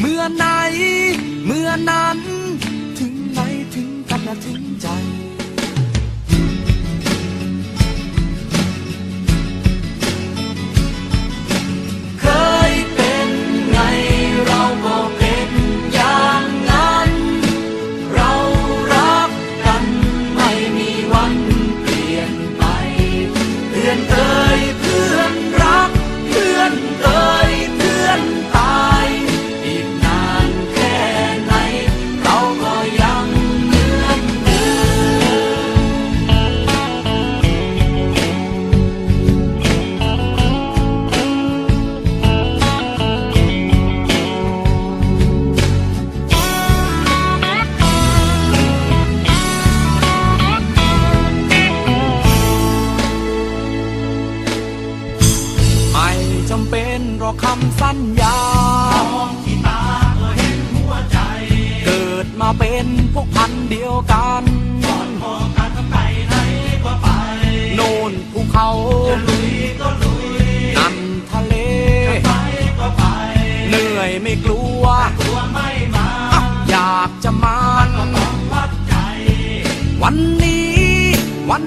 เมื่อไหน เมื่อนั้น ถึงไหนถึงกันนะถึงใจ เคยเป็นไงเราก็เป็นอย่างนั้น เรารักกันไม่มีวันเปลี่ยนไปเพื่อนเอ่ย รอกคำสัญญา มองที่ตาก็เห็นหัวใจ เกิดมาเป็นพวกพันเดียวกันก่อนพอกันไปไหนก็ไป โน่นภูเขาจะลุยก็ลุย นั่นทะเลไปก็ไป เหนื่อยไม่กลัวตัวไม่มาออยากจะมา ก็ต้องวัดใจ วันนี้วัน